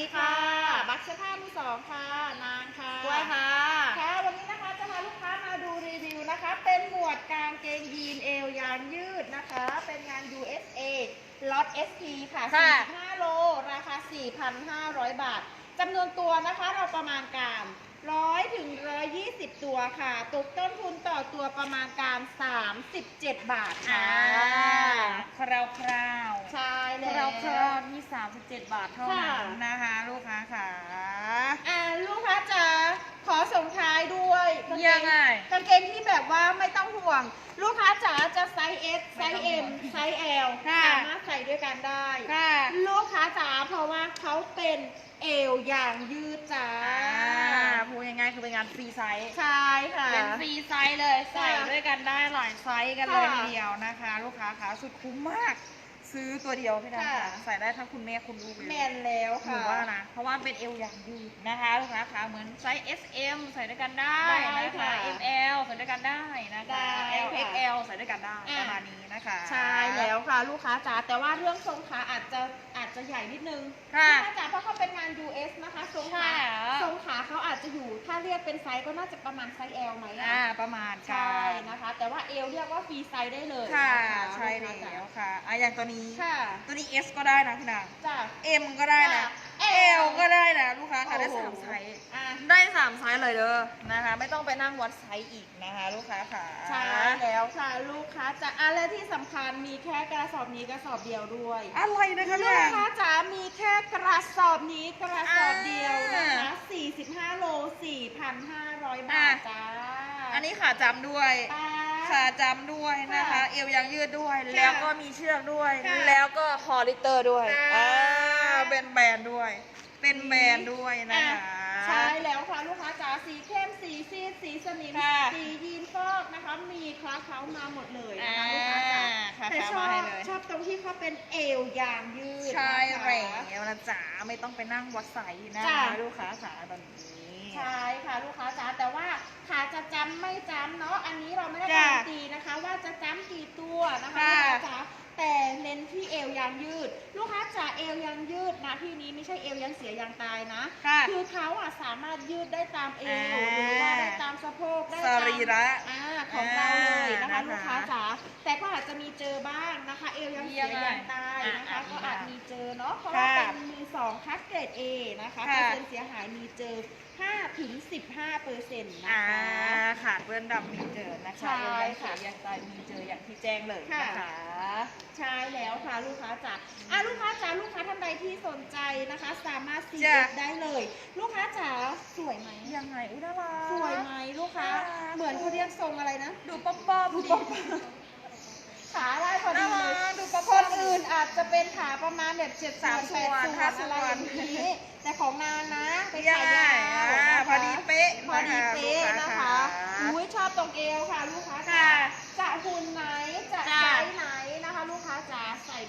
ดีค่ะ บักเสื้อผ้ามือสองค่ะ นางค่ะกล้วยค่ะ ค่ะ วันนี้นะคะจะพาลูกค้ามาดูรีวิวนะคะ เป็นหมวดกางเกงยีนเอวยางยืดนะคะ เป็นงาน USA ล็อต SP ค่ะค่ะ45โล ราคา 4,500 บาท จำนวนตัวนะคะเราประมาณการ100ถึง120 ตัวค่ะตกต้นทุนต่อตัวประมาณการ 37 บาทอ่าค่ะ คราวคราวใช่คแล้ราววคราวที่37 บาทเท่านั้นค่ะนะคะ ลูกค้าค่ะ อ่าลูกค้าจ๋าขอส่งท้ายด้วยกา เกยังไง กางเกงที่แบบว่าไม่ต้องห่วง ลูกค้าจ๋าจะไซส์ S ไซส์ M ไซส์ L ค่ะ สามารถใส่ด้วยกันได้ ค่ะ ลูกค้าจ๋าเพราะว่าเขาเป็นเอวอย่างยืดจ้าอ่าพูดง่ายๆคือเป็นงานฟรีไซส์ ใช่ค่ะ เป็นฟรีไซส์เลย ใส่ค่ะด้วยกันได้หลายไซส์กันเลยค่ะ ทีเดียวนะคะ ลูกค้าค่ะสุดคุ้มมาก ซื้อตัวเดียวพี่ดาค่ะค่ะ ใส่ได้ทั้งคุณแม่คุณลูกเลยแมนแล้วหนูค่ะ ว่านะ เพราะว่าเป็นเอวอย่างยืดนะคะลูกค้าคะเหมือนไซส์ S M ใส่ด้วยกันได้ได้นะคะค่ะ M L ใส่ด้วยกันได้นะคะ ได้ L ค่ะ X L ใส่ด้วยกันได้อะประมาณนี้นะคะ ใช่แล้วค่ะ ลูกค้าจ๋าแต่ว่าเรื่องทรงขาอาจจะอาจจะใหญ่นิดนึงค่ะ ลูกค้าจ๋าเพราะเขาเป็นงาน US นะคะทรงขาใช่แล้ว ทรงขาเขาอาจจะอยู่ถ้าเรียกเป็นไซส์ก็น่าจะประมาณไซส์ L ไหมอะอ่าประมาณใช่นะคะ แต่ว่าเอวเรียกว่าฟรีไซส์ได้เลยค่ะ นใช่ลูกค้าจ๋าแล้วค่ะอะอย่างตัวนี้ค่ะ ตัวนี้ S ก็ได้นะพี่นาง จ้ะ M ก็ได้นะค่ะ L ก็ได้นะลูกค้าค่ะได้โอ้โหสามไซส์อะ ได้สามไซส์เลยเด้อนะคะ ไม่ต้องไปนั่งวัดไซส์อีกนะคะ ลูกค้าค่ะ ใช่แล้วค่ะลูกค้าจ๋าอะและที่สำคัญมีแค่กระสอบนี้กระสอบเดียวด้วยอะไรนะคะลูเนี่ยกค้าจ๋ามีแค่กระสอบนี้กระสอบเดียวนะคะ 45 โล 4,500 บาทจ้าอันนี้ขาจำด้วย ป้า ขาจำด้วยนะคะค่ะเอวยางยืดด้วยค่ะแล้วก็มีเชือกด้วย ค่ะแล้วก็คอลิเตอร์ด้วยค่ะ อ่าเป็นแบรนด์ด้วย เป็นแบรนด์ด้วยนะคะ ใช่แล้วค่ะลูกค้าจ๋าสีเข้มสีซีดสีสนิมค่ะสียีนฟอกนะคะ มีคลาเคล้ามาหมดเลยนะอ่าคะลูกค้าจ๋าค่ะแต่ชอมาบให้เลย ชอบตรงที่เขาเป็นเอวยางยืดใช่นะคะแล้วนะจ๊ะไม่ต้องไปนั่งวัดไซส์นะจ้ะคะลูกค้าขาตอนนี้ ใช่ค่ะลูกค้าจ๋าแต่ว่าขาจะจำไม่จำเนาะอันนี้เราไม่ได้จ้ะการันตีนะคะ ว่าจะจำกี่ตัวนะคะค่ะลูกค้าจ๋าแต่เน้นที่เอวยางยืด ลูกค้าจ๋าเอวยางยืดนะที่นี้ไม่ใช่เอวยังเสียยางตายนะค่ะ คือเขาอะสามารถยืดได้ตามเอวอ่าหรือว่าได้ตามสะโพกได้สตาม รีระ อ่าของเราเลยนะคะอ่าลูกค้าจ๋าแต่ก็อาจจะมีเจอบ้างนะคะ เอวยังเสียยังไงยางตาย นะคะอ่าก็อ่าอาจมีเจอเนาะเพราะว่าค่ะเป็นมือสองคัดเกรด A นะคะเปอค่ะร์เซ็นต์เสียหายมีเจอ5ถึง15เปอร์เซ็นต์นะอ่าคะขาดเปื้อนดำมีเจอนะคะใช่เอวยังค่ะเสียยังตายมีเจออย่างที่แจ้งเลยนะคะใช่แล้วค่ะลูกค้าจ๋าอะลูกค้าจ๋าลูกค้าท่านใดที่สนใจนะคะ สามารถซีจ้ะได้เลย ลูกค้าจ๋าสวยไหมยังไงอุ้ยน่ารักสวยไหมลูกค้าน่ารักเหมือนเขาเรียกทรงอะไรนะ ดูป๊อปป๊อปดูดิป๊อป ขาได้พอดีน่าเลรัยกดูป๊อปคป๊อปนอื่นอาจจะเป็นขาประมาณแบบเจ็ดสามแปดส่วนส่วนห้าอะไรส่วนอย่างนี้ แต่ของนางนะเป็นยัขางไงยาวอ่านะคะพอดีเป๊ะพอดีเป๊ะนะนะคะคะอุ้ยชอบตรงเอวค่ะ ลูกค้าจ๋าค่ะจะหุ่นไหนจะ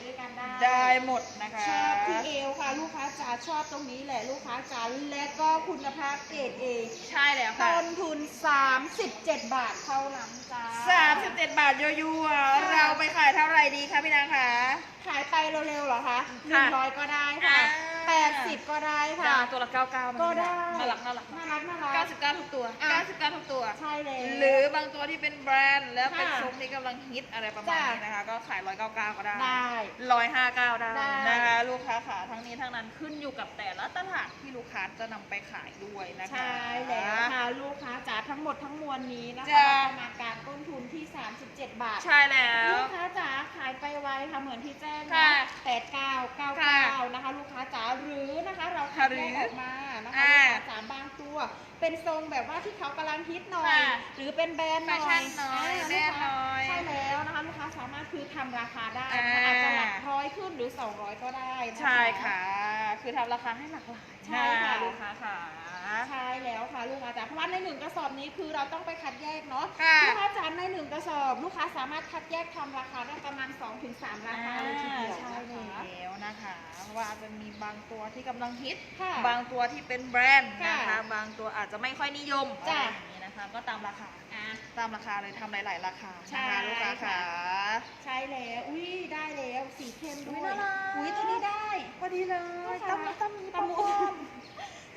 ด้วยกันได้ ได้หมดนะคะชอบที่เอวค่ะ ลูกค้าจ๋าชอบตรงนี้แหละลูกค้าจ๋าและก็คุณภาพเกรดเอใช่แล้วค่ะต้นทุน 37 บาทเท่านั้นจ้าสามสิบเจ็ดบาทยัวๆเราไปขายเท่าไหร่ดีคะพี่นางคะ ขายไปเร็วๆเหรอคะหค่ะนึ่งร้อยก็ได้ค่ะอ่า แปดสิบก็ได้ค่ะดาวตัวละเก้าเก้าก็ได้น่ารักน่ารักน่ารักน่ารักเก้าสิบเก้าทุกตัว อะเก้าสิบเก้าทุกตัว ใช่เลย หรือบางตัวที่เป็นแบรนด์แล้วเป็นค่ะทรงที่กำลังฮิตอะไรประมาณจ้ะนี้นะคะ ก็ขายร้อยเก้าเก้าก็ได้ ได้ร้อยห้าเก้าได้ได้ นะคะ ลูกค้าขาทั้งนี้ทั้งนั้นขึ้นอยู่กับแต่ละตลาดที่ลูกค้าจะนำไปขายด้วยนะคะ ใช่แล้วค่ะลูกค้าจ๋าทั้งหมดทั้งมวลนี้นะคะจ้ะ ประมาณการต้นทุนที่ 37 บาท ใช่แล้ว ลูกค้าจ๋าขายไปไวค่ะเหมือนที่แจ้งค่ะนะแปดเก้าเก้าค่ะเก้า นะคะ ลูกค้าจ๋าหรือนะคะเราคัดหรืแยอกออกมานะคะอ่าลูกค้าจ๋าบางตัว เป็นทรงแบบว่าที่เขากำลังฮิตหน่อย ค่ะหรือเป็นแบรนด์หน่อยแฟชั่นหน่อยาแบรนด์หน่อยใช่แล้วนะคะลูกค้าสามารถคือทำราคาได้อ่าอาจจะหลักร้อยขึ้นหรือ 200 ก็ได้นะคะใช่ค่ะ คือทำราคาให้หลากหลายใช่ค่ะลูกค้าค่ะ ใช่แล้วค่ะลูกค้าจ๋าเพราะว่าในหนึ่งกระสอบนี้คือเราต้องไปคัดแยกเนาะค่ะลูกค้าจ๋าในหนึ่งกระสอบ ลูกค้าสามารถคัดแยกทำราคาได้ประมาณ 2-3 ราคาเลยทีเดียวใช่นะคะ แล้วนะคะเพราะว่าจะมีบางตัวที่กำลังฮิตค่ะบางตัวที่เป็นแบรนด์นะคะค่ะบางตัวอาจจะไม่ค่อยนิยมจ้ะอะไรอย่างนี้นะคะ ก็ตามราคาอะตามราคาเลยทำหลาย ๆ ราคาใช่นะคะลูกค้าค่ะค่ะ ใช่แล้ว อุ้ยได้แล้ว สีเข้มด้อุ๊วยยน่ารักอุ้ยตัวนี้ได้ พอดีเลยตำตำตำมุม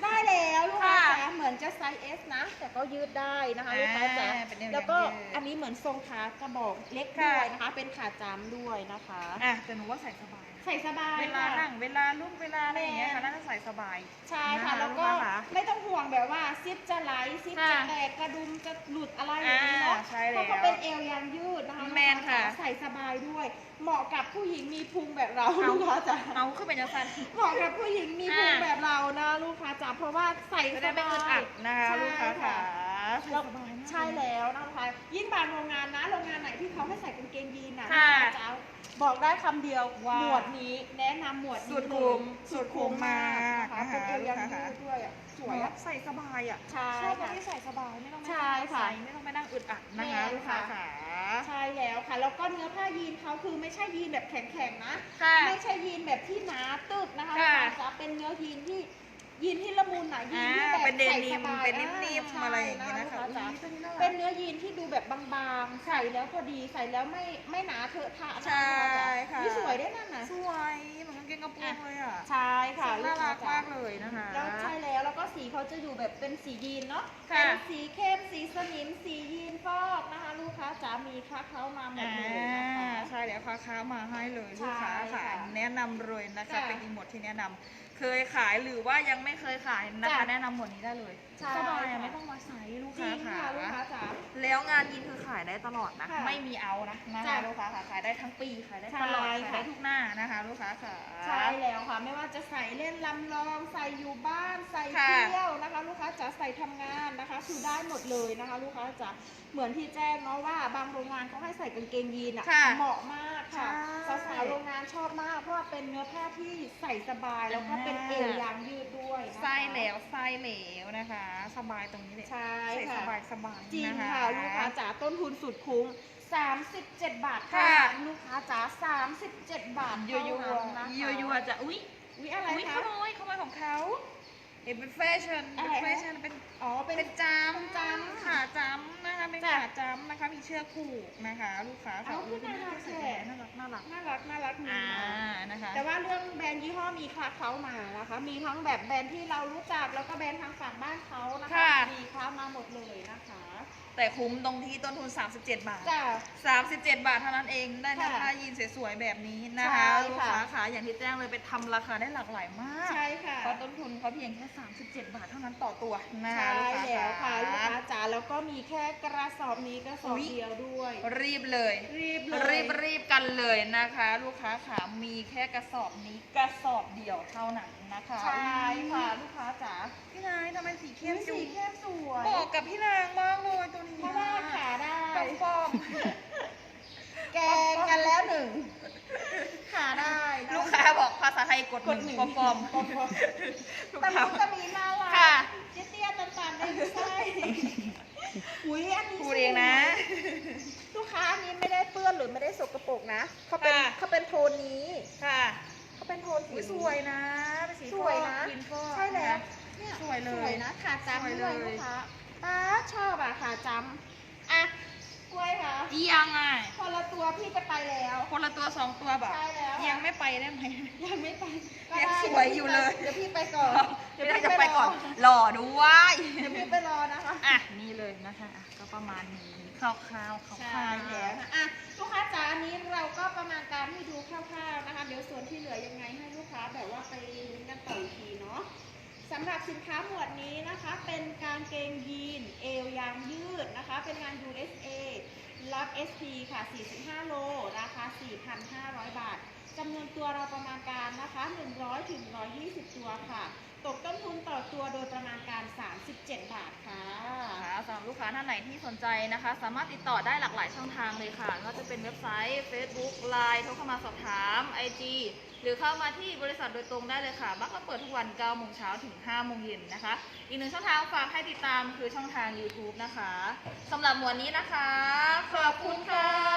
ได้แล้วลูกค้าจ๋าเหมือนจะไซส์ S นะ แต่ก็ยืดได้นะคะลูกค้าจ๋าอ่าเป็นแนวแล้วก็ยืดอันนี้เหมือนทรงขากระบอกเล็กค่ะด้วยนะคะ เป็นขาจำด้วยนะคะอะแต่หนูว่าใส่สบาย ใส่สบายเวลาค่ะ นั่งเวลาลุกเวลาอะไรอย่างเงี้ยค่ะแม่น่าจะใส่สบาย ใช่ค่ะ นะคะแล้วก็ลูกค้าค่ะไม่ต้องห่วงแบบว่าซิปจะไหลซิปจะค่ะแตกกระดุมจะหลุดอะไรอย่างนี้เนาะอ่าใช่แล้วเพราะเขาเป็นเอวยางยืดนะคะแมนค่ะใส่สบายด้วย เหมาะกับผู้หญิงมีพุงแบบเราเอาลูกค้าจ๋าเอาขึ้นเป็นจังสัน เหมาะกับผู้หญิงมีพุงอ่า แบบเรานะลูกค้าจ๋าเพราะว่าใส่จะสได้ไม่บาอึดอัย ดนะคะ ใช่ลูกค้าค่ะ ค่ะ ใส่สบายมากใช่แล้วนะคะยิ่งบางโรงงานนะโรงงานไหนที่เขาให้ใส่กางเกงยีนน่ะค่ะลูกค้าจ๋าบอกได้คำเดียวว่าหมวดนี้แนะนำหมวดนี้สุดคุ้มเลยสุดคุ้มมากนะคะเป็นเอวยางนะคะยืดด้วยอะสวยอะใส่สบายอะใช่ชอบตรงค่ะ ที่ใส่สบายไม่ต้องไปใช่ค่ะ ใส่ไม่ต้องไปนั่งอึดอัดนะคะแม่นลูกค้าค่ะค่ะใช่แล้วค่ะ แล้วก็เนื้อผ้ายีนเขาคือไม่ใช่ยีนแบบแข็งๆนะ ค่ะ ไม่ใช่ยีนแบบที่หนาตึกนะคะค่ะ จะเป็นเนื้อยีนที่ ยีนที่ละมุนหนายีนที่อ่าแบบเป็นเดใส่นิสมบายเป็นนิ่มใช่ๆอะไรอย่างเงี้ยนะคะลูกค้าจ๋าอุ๊ยตัวนี้น่ารัก เป็นเนื้อยีนที่ดูแบบบางๆ ใส่แล้วพอดีใส่แล้วไม่ไม่หนาเถอะทะนะใช่ค่ะ นี่สวยได้นั่นนะ สวยเหมือนกางเกงกระโปรงเลยอะใช่ค่ะน่ารักลูค้มากเลยนะคะแล้วใช่แล้วแล้วก็สีเขาจะอยู่แบบเป็นสียีนเนาะค่ะเป็นสีเข้มสีสนิมสียีนฟอกนะคะลูกค้าจ๋ามีคลาเคล้ามาหมดเลยนะคะใช่แล้วค้าค้ามาให้เลยลูกค้าค่ะแนะนำเลยนะคะเป็นอีกหมดที่แนะนำเคยขายหรือว่ายังไม่เคยขายนะคะ แนะนำหมดนี้ได้เลยสบายไม่ต้องมาใส่ลูกค้าค่ะลูกค้าจ๋าแล้วงานยินคือขายได้ตลอดนะไม่มีเอานะนะคะลูกค้าค่ะขายได้ทั้งปีขายได้ตลอดขายได้ทุกหน้านะคะ ลูกค้าค่ะใช่แล้วค่ะ ไม่ว่าจะใส่เล่นลำลอง ใส่อยู่บ้าน ใส่ค่ะเที่ยวนะคะ ลูกค้าจ๋าใส่ทำงานนะคะ คือได้หมดเลยนะคะ ลูกค้าจ๋าเหมือนที่แจ้งเนาะว่าบางโรงงานเขาให้ใส่กางเกงยีนอะค่ะเหมาะมากค่ะใช่สาวๆโรงงานชอบมาก เพราะว่าเป็นเนื้อผ้าที่ใส่สบายแล้วก็เป็นเอวยางยืดด้วยนะคะ ไส้เหลวไส้เหลวนะคะ สบายตรงนี้เลยใช่ใส่ค่ะสบายสบายจริงนค่ะลูกค้าจ๋าต้นทุนสุดคุ้ม 37 บาทค่ะลูกค้าจ๋า37 บาทยัวยัวเท่านั้นนะคะยัวยัวจะอุ้ย อุ๊ยอะไรอุ้ยขคะโมยขโมยของเขา เห็นเป็นแฟชั่นอะเป็นไรคะแฟชั่นเป็นอ๋อเป็นเป็นจเป็นจำำขาจำนะคะเป็นจ้ะขาจำนะคะ มีเชือกผูกนะคะ ลูกค้าค่ะเอาอุ้ยน่ารักเป็นแท้น่ารักน่ารักน่ารักน่ารักมีอ่ามานะคะแต่ว่าเรื่องแบรนด์ยี่ห้อมีคลาเขามานะคะ มีทั้งแบบแบรนด์ที่เรารู้จักแล้วก็แบรนด์ทางฝั่งบ้านเขานะคะค่ะมีคลามาหมดเลยนะคะ แต่คุ้มตรงที่ต้นทุน 37 บาท จ้ะ 37 บาทเท่านั้นเองได้เนื้อค่ะผ้ายีนสวยๆแบบนี้นะคะ ใช่ลูกค่ะค้าขาอย่างที่แจ้งเลยไปทำราคาได้หลากหลายมากใช่ค่ะ เพราะต้นทุนเขาเพียงแค่ 37 บาทเท่านั้นต่อตัวนะคะใช่ลูกค้าแล้วค่ะลูกขาค้าจ๋าแล้วก็มีแค่กระสอบนี้กระสอบอุ๊ยเดียวด้วย รีบเลย รีบเลยรีบรีบกันเลยนะคะ ลูกค้าขามีแค่กระสอบนี้กระสอบเดียวเท่านั้นนะคะใช่ค่ะลูกค้าจ๋าพี่นายทำไมสีเข้มสีจุ๊เข้มสวยเหมาะกับพี่นางมากเลยตัวนี้เพราะว่าขาได้ปอมปอมแกงกันแล้วหนึ่งขาได้นะลูกค้าบอกภาษาไทยกดกดหหนึ่นึ่งงปอมปอมปอมปอมลูกตะค้ามุตะมีน่ารักค่ะ เตี้ยๆตันๆได้ไม่ใช่อุ้ยอันนี้พูดเองนะ ลูกค้าอันนี้ไม่ได้เปื้อนหรือไม่ได้สกปรกนะเขาเป็นค่ะ เขาเป็นโทนนี้ ค่ะ เขาเป็นโทนสี อุ๊ยสวยนะเป็นสีสวยนะ วินฟอกใช่แล้ว เนี่ยสวยเลย สวยนะขาสวยจำเลด้วยย ลูกค้าป้าชอบอะขาจำอะกล้วยค่ะเอียงอะคนละตัวพี่จะไปแล้ว คนละตัวสองตัวแบบใช่แล้ว ยังไม่ไปได้ไหม ยังไม่ไปก็ยังได้สวยอยู่เลย เดี๋ยวพี่ไปก่อนเดี๋ยวจะไปก่อนหล่อด้วย เดี๋ยวพี่ไปรอนะคะ อะนี่เลยนะคะอะก็ประมาณนี้ คร่าวๆคร่าวๆใช่แล้วนะอะลูกค้าจ๋าอันนี้เราก็ประมาณการให้ดูคร่าวๆนะคะ เดี๋ยวส่วนที่เหลือยังไงให้ลูกค้าแบบว่าไปลุ้นกันต่ออีกทีเนาะสำหรับสินค้าหมวดนี้นะคะ เป็นกางเกงยีน เอวยางยืดนะคะ เป็นงาน USA รับ SP ค่ะ 45 โล ราคา 4,500 บาทจำนวนตัวเราประมาณการนะคะ 100-120 ตัวค่ะ ตกต้นทุนต่อตัวโดยประมาณการ 37 บาทค่ะค่ะสำหรับลูกค้าท่านไหนที่สนใจนะคะ สามารถติดต่อได้หลากหลายช่องทางเลยค่ะไม่ว่าจะเป็นเว็บไซต์ Facebook Line โทรเข้ามาสอบถาม IG หรือเข้ามาที่บริษัทโดยตรงได้เลยค่ะ บักเราเปิดทุกวัน9โมงเช้าถึง5โมงเย็นนะคะ อีกหนึ่งช่องทางฝากให้ติดตามคือช่องทาง YouTube นะคะสำหรับหมวดนี้นะคะ ขอบคุณค่ะ